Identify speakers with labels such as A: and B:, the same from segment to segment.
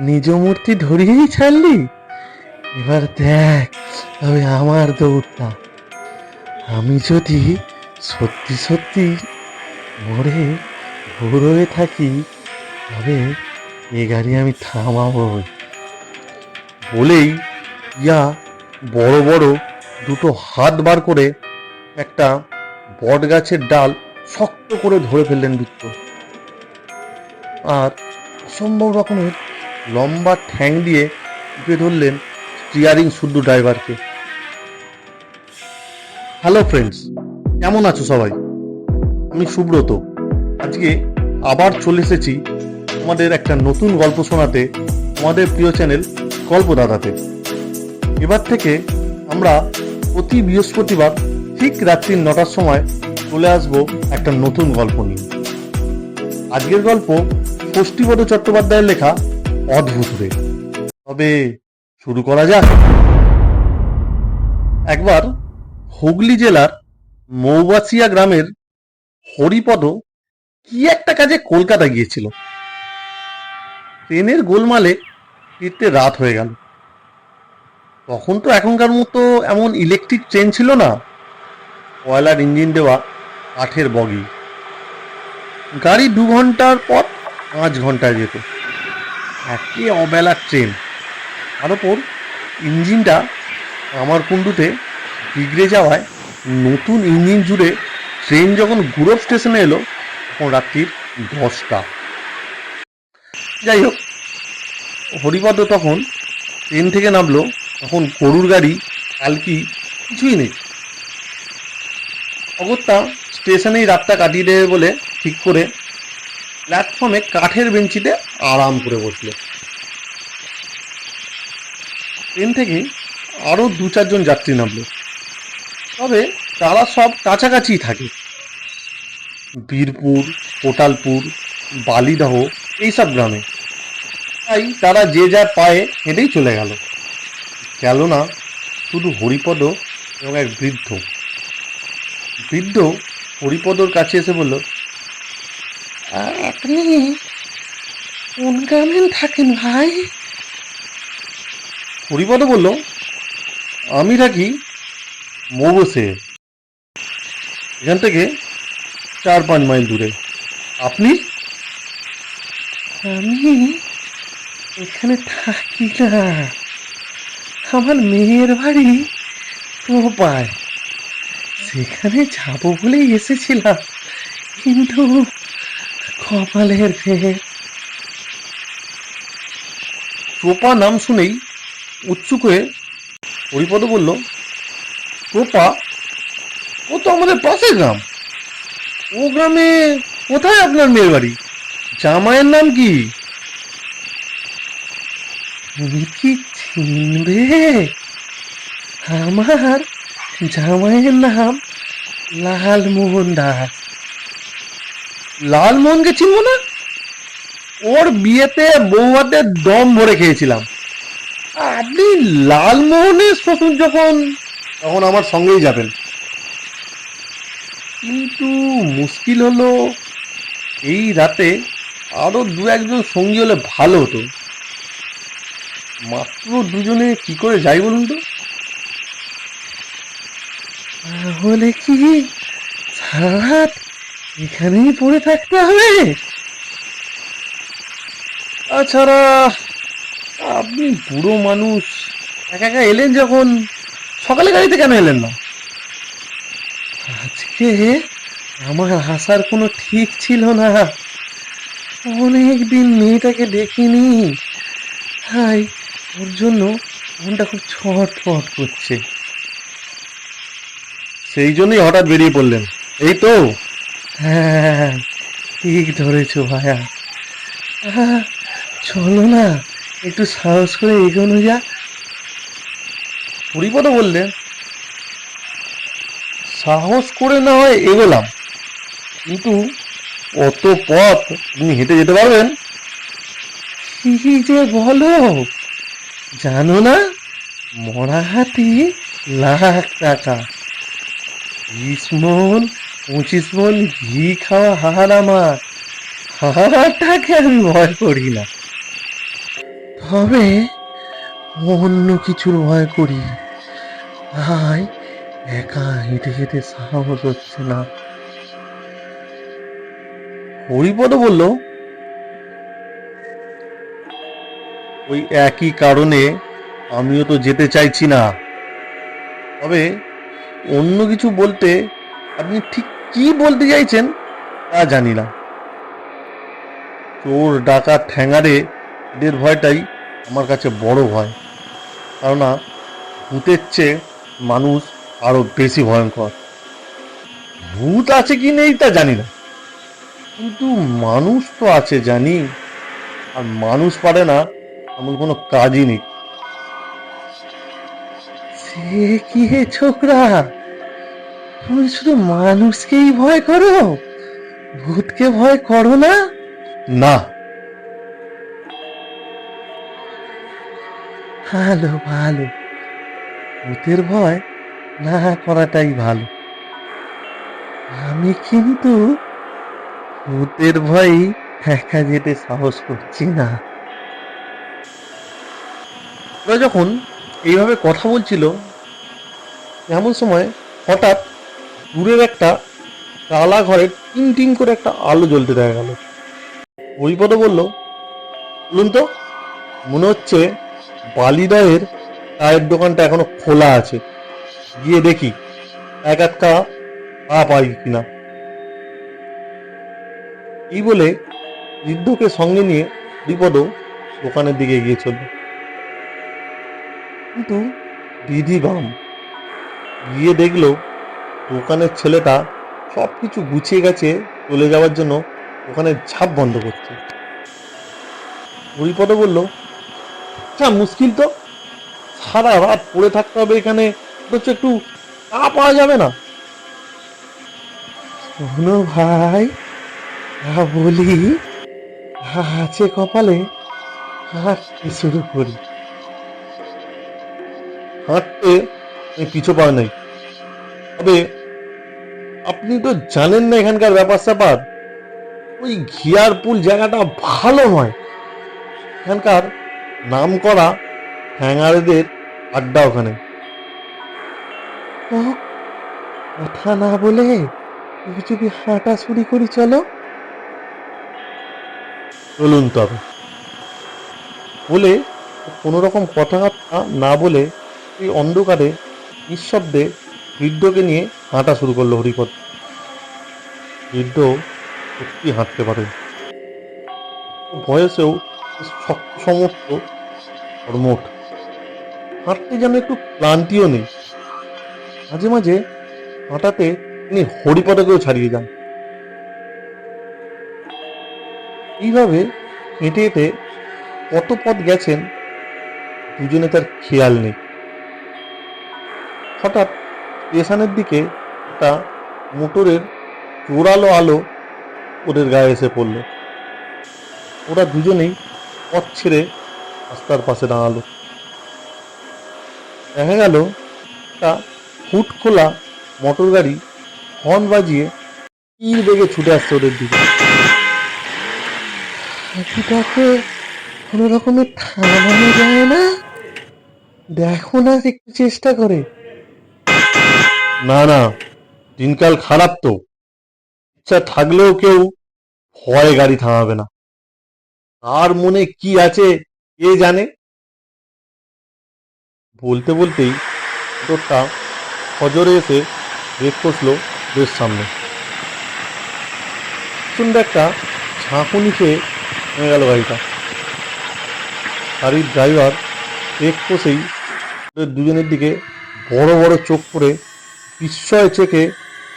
A: নিজ মূর্তি ধরিয়েই ছাড়লি? এবার দেখ তবে আমার দৌড়টা। আমি যদি সত্যি সত্যি মরে ভোর হয়ে থাকি, তবে এ গাড়ি আমি থামাবই বলেই ইয়া বড় বড় দুটো হাত বার করে একটা বট গাছের ডাল শক্ত করে ধরে ফেললেন বৃত্ত আর অসম্ভব রকমের লম্বা ঠ্যাং দিয়ে টিপে ধরলেন স্টিয়ারিং শুদ্ধ ড্রাইভারকে হ্যালো ফ্রেন্ডস কেমন আছো সবাই? আমি সুব্রত। আজকে আবার চলে এসেছি আমাদের একটা নতুন গল্প শোনাতে আমাদের প্রিয় চ্যানেল গল্প দাদাতে এবার থেকে আমরা প্রতি বৃহস্পতিবার ঠিক রাত্রি নটার সময় চলে আসব একটা নতুন গল্প নিয়ে। আজকের গল্প ষষ্ঠীপদ চট্টোপাধ্যায়ের লেখা অদ্ভুত রে তবে শুরু করা যাক। একবার হুগলি জেলার মৌবাসিয়া গ্রামের হরিপদ কি একটা কাজে কলকাতা গিয়েছিল। ট্রেনের গোলমালে ফিরতে রাত হয়ে গেল। তখন তো এখনকার মতো এমন ইলেকট্রিক ট্রেন ছিল না। কয়লার ইঞ্জিন দেওয়া কাঠের বগি। গাড়ি দু ঘণ্টার পর পাঁচ ঘন্টায় যেত। একে অবেলার ট্রেন তার ওপর ইঞ্জিনটা আমার কুণ্ডুতে বিগড়ে যাওয়ায় নতুন ইঞ্জিন জুড়ে ট্রেন যখন গুরব স্টেশনে এলো, তখন রাত্রির দশটা। যাই হোক হরিপদ তখন ট্রেন থেকে নামলো, তখন গরুর গাড়ি পালকি কিছুই নেই। অগত্যা স্টেশনেই রাতটা কাটিয়ে দেবে বলে ঠিক করে প্ল্যাটফর্মে কাঠের বেঞ্চিতে আরাম করে বসল। ট্রেন থেকে আরও দু চারজন যাত্রী নামলো। তবে তারা সব কাছাকাছি থাকে। বীরপুর, কোটালপুর, বালিদহ এইসব গ্রামে। তাই তারা যে যার পায়ে হেঁটেই চলে গেল। গেল না, শুধু হরিপদ এবং এক বৃদ্ধ। বৃদ্ধ হরিপদর কাছে এসে বলল আপনি কোন গ্রামে থাকেন ভাই? হরিপদ বলল আমি থাকি মৌবসে এখান থেকে চার পাঁচ মাইল দূরে। আপনি? আমি এখানে থাকি না। আমার মেয়ের বাড়ি তো পায় সেখানে যাব বলেই এসেছিলাম কিন্তু কপালের ফের টোপা নাম শুনেই উচ্চুক হয়ে হরিপদ বলল টোপা ও তো আমাদের পাশের গ্রাম। ও গ্রামে কোথায় আপনার মেয়ের বাড়ি? জামাইয়ের নাম কি? তুমি কি চিনবে আমার জামাইয়ের নাম লালমোহন দাস। লালমোহনকে চিনবো না? ওর বিয়েতে বৌভাতে দম ভরে খেয়েছিলাম। আপনি লালমোহনের শ্বশুর যখন, তখন আমার সঙ্গেই যাবেন। কিন্তু মুশকিল হলো, এই রাতে আরও দু একজন সঙ্গী হলে ভালো হতো। মাত্র দুজনে কি করে যাই বলুন তো? তাহলে কি সারা এখানেই পড়ে থাকতে হবে। তাছাড়া আপনি বুড়ো মানুষ, একা একা এলেন যখন? সকালে গাড়িতে কেন এলেন না? আজকে আমার আসার কোনো ঠিক ছিল না। অনেক দিন মেয়েটাকে দেখিনি। তাই ওর জন্য মনটা খুব ছটফট করছে। সেই জন্যই হঠাৎ বেরিয়ে পড়লেন। এই তো। হ্যাঁ ঠিক ধরেছো আহা, চলো না একটু সাহস করে এগোনো যাক। হরিপদ বললেন সাহস করে না হয় এগোলাম। কিন্তু অত পথ আপনি হেঁটে যেতে পারবেন? কি যে বলো? জানো না মরা হাতি লাখ টাকা। বিশ পঁচিশ মন ঘি খাওয়া হার আমার। হারটাকে আমি ভয় করি না? তবে অন্য কিছুর ভয় করি। তাই একা হেঁটে হেঁটে সাহস হচ্ছে না। হরিপদ বলল, ওই একই কারণে আমিও তো যেতে চাইছি না। তবে অন্য কিছু বলতে আপনি ঠিক কি বলতে চাইছেন? তা জানি না। চোর, ডাকাত, ঠ্যাঙারে, এদের ভয়টাই আমার কাছে বড় ভয়। কেননা, ভূতের চেয়ে মানুষ আরও বেশি ভয়ঙ্কর। ভূত আছে কি নেই তা জানি না। কিন্তু মানুষ তো আছে, জানি। আর মানুষ পারে না, এমন কোনো কাজই নেই। সে কি হে ছোকরা? তুমি শুধু মানুষকেই ভয় করো? ভূতকে ভয় করো না? না। ভালো ভালো। ভূতের ভয় না করাটাই ভালো। আমি কিন্তু ভূতের ভয়ই একা যেতে সাহস করছি না। ওরা যখন এইভাবে কথা বলছিল এমন সময় হঠাৎ দূরের একটা কালা ঘরে টিম টিম করে একটা আলো জ্বলতে দেখা গেল। হরিপদ বলল, বলুন তো, মনে হচ্ছে বালিদয়ের চায়ের দোকানটা এখনও খোলা আছে। গিয়ে দেখি, এক একটা পা পাই কিনা। এই বলে বৃদ্ধকে সঙ্গে নিয়ে বিপদ দোকানের দিকে এগিয়ে চলল। কিন্তু বিধি বাম গিয়ে দেখল দোকানের ছেলেটা সব কিছু গুছিয়ে গেছে, চলে যাওয়ার জন্য দোকানের ঝাঁপ বন্ধ করছে। হরিপদ বলল হ্যাঁ মুশকিল তো। সারা রাত পড়ে থাকতে হবে এখানে, অথচ একটু চা পাওয়া যাবে না। শোনো ভাই বলি আছে কপালে হাঁটতে শুরু করি? হাঁটতে পিছু পাওয়া নাই। তবে আপনি তো জানেন না এখানকার ব্যাপার স্যাপার। ওই ঘিয়ারপুল জায়গাটা ভালো নয়। এখানকার নাম করা হ্যাঙ্গারদের আড্ডা ওখানে। কথা না বলে চুপি হাঁটা শুরু করি চলো। চলুন তবে। বলে কোনো রকম কথাবার্তা না বলে এই অন্ধকারে নিঃশব্দে বৃদ্ধকে নিয়ে হাঁটা শুরু করল হরিপদ। বৃদ্ধ সত্যি হাঁটতে পারে। বয়সেও সমস্ত কর্মঠ হাঁটতে যেন একটু ক্লান্তিও নেই। মাঝে মাঝে হাঁটাতে তিনি হরিপদকেও ছাড়িয়ে যান। এইভাবে হেঁটে হেঁটে কত পথ গেছেন, দুজনে তার খেয়াল নেই। হঠাৎ স্টেশনের দিকে একটা মোটরের জোরালো আলো ওদের গায়ে এসে পড়ল। ওরা দুজনেই পথ ছেড়ে রাস্তার পাশে দাঁড়াল। দেখা গেল একটা ফুট খোলা মোটর গাড়ি হর্ন বাজিয়ে তীর বেগে ছুটে আসছে ওদের দিকে। হাতিটাকে কোনো রকমের থামানো যায় না? দেখো না, একটু চেষ্টা করে। না না, দিনকাল খারাপ তো। ইচ্ছা থাকলেও কেউ ভয়ে গাড়ি থামাবে না। তার মনে কি আছে, কে জানে? বলতে বলতেই মোটরটা ফজরে এসে ব্রেক কষলো বেশ সামনে। প্রচণ্ড একটা ঝাঁকুনি খেয়ে গেল গাড়িটা। গাড়ির ড্রাইভার ব্রেক কষেই দুজনের দিকে বড় বড় চোখ করে বিস্ময় চেকে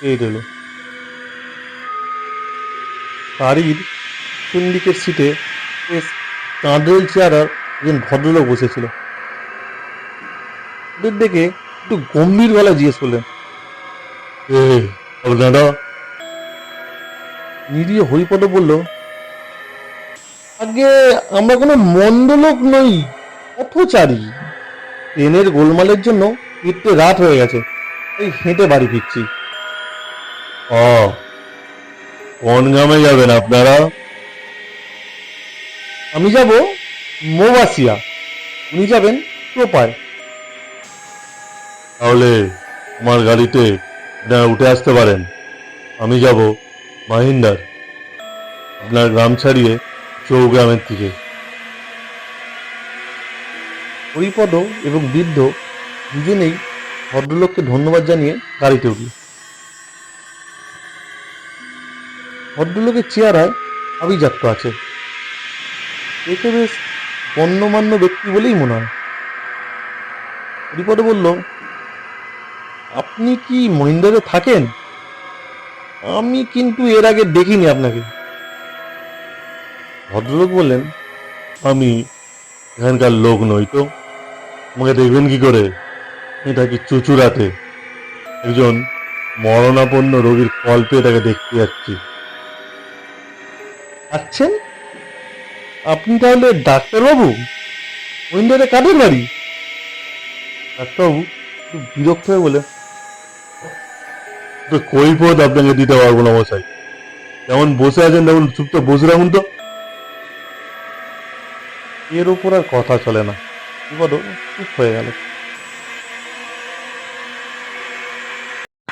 A: পেয়ে দিল গাড়ির কোন দিকের সিটে বেশ কাঁদরেল চেয়ারার একজন ভদ্রলোক বসেছিল। ওদের দেখে একটু গম্ভীর গলায় জিজ্ঞেস করলেন দাদা? নিরীহ হরিপদ বলল, আগে আমরা কোনো মন্দ লোক নই, পথচারী। ট্রেনের গোলমালের জন্য ফিরতে রাত হয়ে গেছে। এই হেঁটে বাড়ি ফিরছি। ও কোন গ্রামে যাবেন আপনারা? আমি যাব মোবাসিয়া। উনি যাবেন টোপায়।
B: তাহলে আমার গাড়িতে আপনারা উঠে আসতে পারেন। আমি যাব মাহিন্দার আপনার গ্রাম ছাড়িয়ে চৌগ্রামের দিকে।
A: হরিপদ এবং বৃদ্ধ দুজনেই ভদ্রলোককে ধন্যবাদ জানিয়ে গাড়িতে উঠল। ভদ্রলোকের চেহারায় আভিজাত্য আছে। দেখে বেশ গণ্যমান্য ব্যক্তি বলেই মনে হয়। হরিপদ বলল, আপনি কি মহিন্দ্রাতে থাকেন? আমি কিন্তু এর আগে দেখিনি আপনাকে।
B: ভদ্রলোক বললেন, আমি এখানকার লোক নই তো। আমাকে দেখবেন কি করে? এটা কি চুচুড়াতে? একজন মরণাপন্ন রোগীর কল পেয়ে তাকে দেখতে যাচ্ছি।
A: আছেন আপনি তাহলে ডাক্তারবাবু? উইন্ডোতে কাদের বাড়ি? ডাক্তারবাবু একটু বিরক্ত হয়ে বলে
B: তো কৈফত আপনাকে দিতে পারব না মশাই। যেমন বসে আছেন তেমন চুপচাপ বসে রাখুন তো।
A: এর ওপর আর কথা চলে না। বিপদ চুপ হয়ে গেল।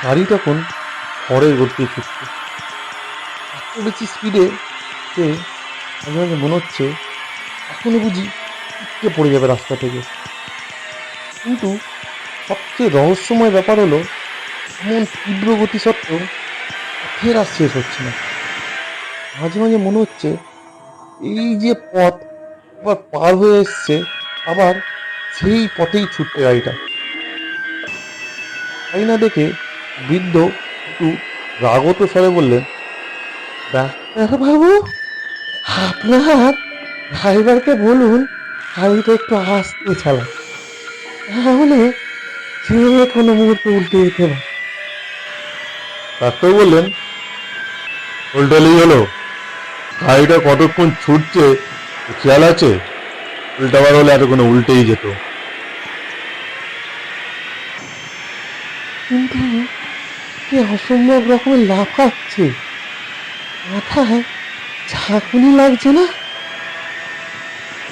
A: গাড়ি তখন খড়ের গতি ছুটছে এত বেশি স্পিডে যে মাঝে মাঝে মনে হচ্ছে এখনই বুঝি কে পড়ে যাবে রাস্তা থেকে। কিন্তু সবচেয়ে রহস্যময় ব্যাপার হলো, এমন তীব্র গতি সত্ত্বেও ফের আর শেষ হচ্ছে না। মাঝে মাঝে মনে হচ্ছে এই যে পথ একবার পার হয়ে এসছে, আবার সেই পথেই ছুটতে গাড়িটা। তাই না দেখে বৃদ্ধ একটু রাগত স্বরে বললেন ডাক্তারবাবু আপনার ড্রাইভারকে বলুন গাড়িটা একটু আসতে চালা তাহলে যে কোনো মুহূর্তে উল্টে যেতে পারে।
B: ডাক্তার বললেন উল্টালেই হলো। গাড়িটা কতক্ষণ ছুটছে খেয়াল আছে? উল্টাবার হলে এতক্ষণ উল্টেই যেত।
A: কিন্তু কি অসম্ভব রকমের লাফাচ্ছে মাথায় ঝাঁকুনি লাগছে না?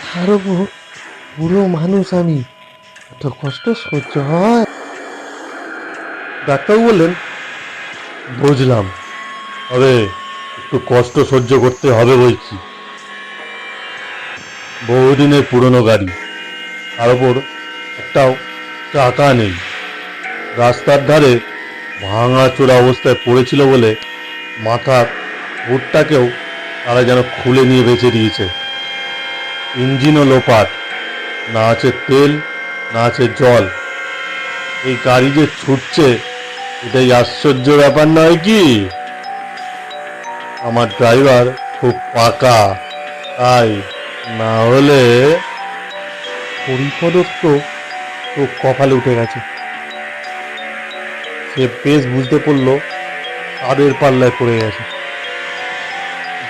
A: তার উপর বুড়ো মানুষ আমি এত কষ্ট সহ্য হয়।
B: ডাক্তার বললেন, বুঝলাম। তবে একটু কষ্ট সহ্য করতে হবে বলছি। বহুদিনের পুরনো গাড়ি। তার উপর একটাও টাকা নেই। রাস্তার ধারে ভাঙা চোরা অবস্থায় পড়েছিল বলে মাথার হুটটাকেও তারা যেন খুলে নিয়ে বেঁচে দিয়েছে। ইঞ্জিনও লোপাট, না আছে তেল, না আছে জল। এই গাড়ি যে ছুটছে, এটাই আশ্চর্য ব্যাপার নয় কি? আমার ড্রাইভার খুব পাকা, তাই না হলে
A: হরিপদর তো তো কপালে উঠে গেছে। সে বেশ বুঝতে পারল তাদের পাল্লায় পড়ে গেছে।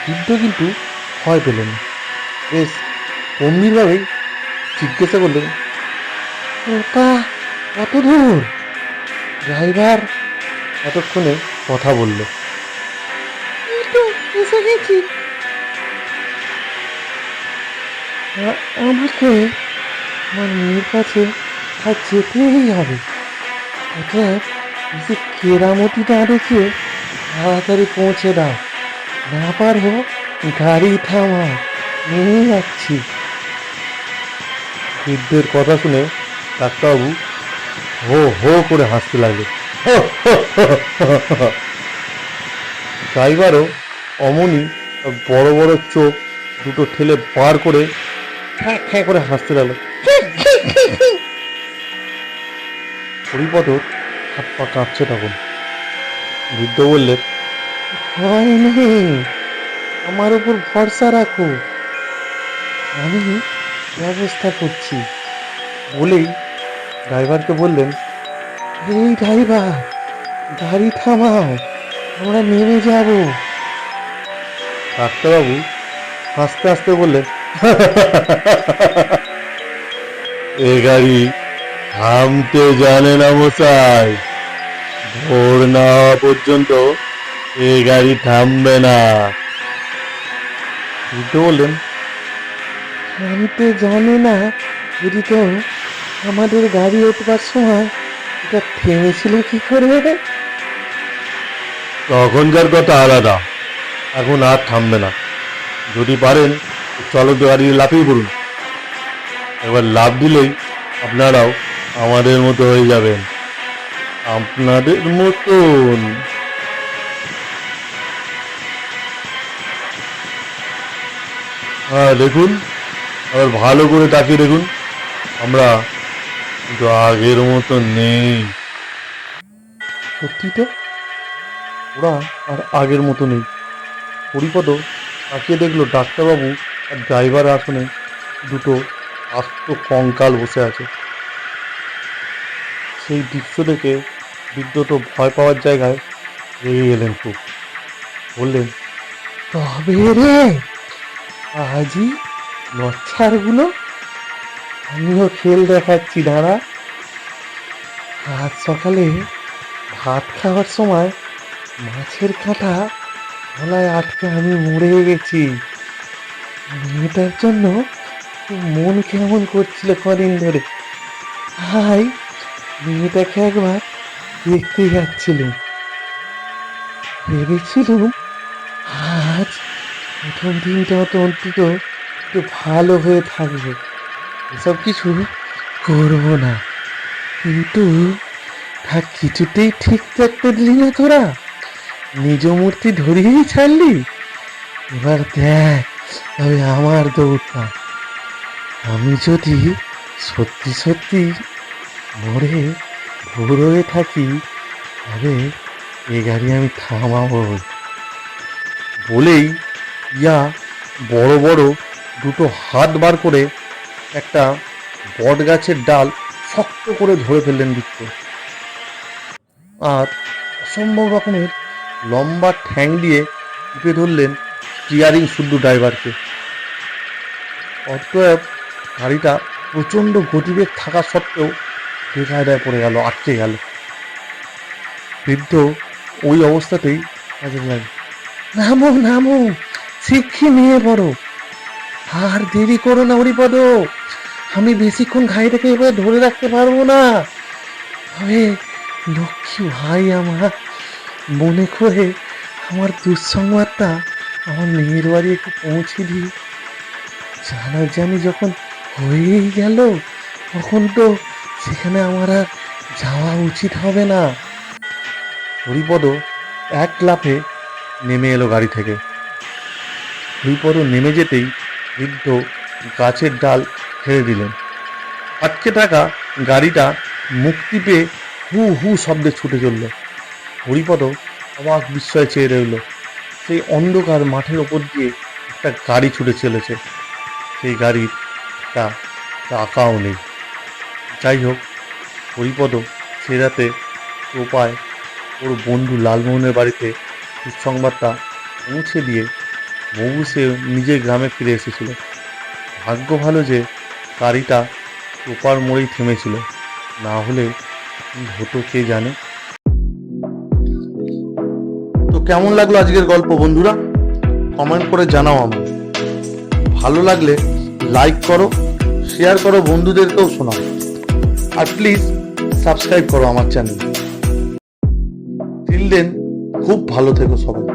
A: যুদ্ধ কিন্তু ভয় পেল না। বেশ গম্ভীরভাবেই জিজ্ঞাসা করলেন ওটা কত দূর? ড্রাইভার এতক্ষণে কথা বলল এসে গেছি। আমাকে আমার মেয়ের কাছে আর যেতেই হবে। অতএব যে কেরামতিটা রেখে তাড়াতাড়ি পৌঁছে দাও। না পারো গাড়ি থামা নিয়ে যাচ্ছি। বৃদ্ধের কথা শুনে ডাক্তারবাবু হো হো করে হাসতে লাগল ড্রাইভারও অমনি বড় বড় চোখ দুটো ঠেলে বার করে খ্যাঁ খ্যাঁ করে হাসতে লাগল হরিপদ হাত পা কাঁপছে তখন বৃদ্ধ বললেন ভয় নেই আমার উপর ভরসা রাখো আমি ব্যবস্থা করছি বলেই ড্রাইভারকে বললেন এই ড্রাইভার গাড়ি থামাও আমরা নেমে যাব ডাক্তারবাবু হাসতে হাসতে বললেন
B: এ গাড়ি থামতে জানে না মশাই। ভোর না হওয়া পর্যন্ত এ গাড়ি থামবে না।
A: বৃদ্ধ বললেন
C: আমি তো জানি না যদি তো আমাদের গাড়ি উঠবার সময় এটা থেমেছিল কি করে?
B: তখনকার কথা আলাদা এখন আর থামবে না। যদি পারেন চলো গাড়ি লাফিয়ে পড়ুন। এবার লাভ দিলেই আপনারাও আমাদের মতো হয়ে যাবেন। আপনাদের মতন। হ্যাঁ দেখুন। আবার ভালো করে তাকিয়ে দেখুন। আমরা কিন্তু আগের মতো নেই।
A: সত্যি তো? ওরা আর আগের মতো নেই। হরিপদ তাকিয়ে দেখল ডাক্তারবাবু আর ড্রাইভার আসনে দুটো আস্ত কঙ্কাল বসে আছে। সেই দৃশ্য দেখে বৃদ্ধ তো ভয় পাওয়ার জায়গায় রেগে গেলেন খুব। বললেন,
C: তবে রে, আজই লচ্ছারগুলো আমিও খেল দেখাচ্ছি, দাঁড়া। আজ সকালে ভাত খাওয়ার সময় মাছের কাঁটা গলায় আটকে আমি মরে গেছি। মেয়েটার জন্য মন কেমন করছিল কদিন ধরে। হাই মেয়েটাকে একবার দেখতে যাচ্ছিলাম। ভেবেছিলুম আজ প্রথম দিনটা তো অন্তত একটু ভালো হয়ে থাকবে। এসব কিছু করব না। কিন্তু তা কিছুতেই ঠিক থাকতে দিলি না তোরা। নিজ মূর্তি ধরিয়েই ছাড়লি। এবার দেখ তবে আমার দৌড়টা। আমি যদি সত্যি সত্যি মরে ভোর হয়ে থাকি তবে এ গাড়ি আমি থামাবো।
A: বলেই ইয়া বড় বড় দুটো হাত বার করে একটা বট গাছের ডাল শক্ত করে ধরে ফেললেন বৃত্ত আর অসম্ভব রকমের লম্বা ঠ্যাং দিয়ে টিপে ধরলেন স্টিয়ারিং শুদ্ধ ড্রাইভারকে। অতএব গাড়িটা প্রচণ্ড গতিবেগ থাকা সত্ত্বেও বেকায়দায় পড়ে গেল, আটকে গেল। বৃদ্ধ ওই অবস্থাতেই
C: নামো নামো, শিক্ষি নিয়ে পড়ো আর দেরি করো না হরিপদ। আমি বেশিক্ষণ ঘাইটাকে এবার ধরে রাখতে পারব না। তবে লক্ষ্মী ভাই আমার, মনে করে আমার দুঃসংবাদটা আমার মেয়ের বাড়ি একটু পৌঁছে দিই। জানা জানি যখন হয়েই গেল, তখন তো সেখানে আমার আর যাওয়া উচিত হবে না।
A: হরিপদ এক লাফে নেমে এলো গাড়ি থেকে। হরিপদ নেমে যেতেই বৃদ্ধ গাছের ডাল ছেড়ে দিলেন। আটকে থাকা গাড়িটা মুক্তি পেয়ে হু হু শব্দে ছুটে চলল। হরিপদ অবাক বিস্ময়ে চেয়ে রইল। সেই অন্ধকার মাঠের ওপর দিয়ে একটা গাড়ি ছুটে চলেছে। সেই গাড়ির একটা চাকাও নেই। যাই হোক হরিপদ সে রাতে টোপায় ওর বন্ধু লালমোহনের বাড়িতে সুসংবাদটা পৌঁছে দিয়ে মগু সে নিজের গ্রামে ফিরে এসেছিল। ভাগ্য ভালো যে গাড়িটা টোপার মোড়েই থেমেছিল, না হলে হতো কে জানে? তো কেমন লাগল আজকের গল্প বন্ধুরা? কমেন্ট করে জানাও আমায়। ভালো লাগলে লাইক করো, শেয়ার করো, বন্ধুদেরকেও শোনাও। আর প্লিজ সাবস্ক্রাইব করো আমার চ্যানেল টিল দেন খুব ভালো থেকো সবাই।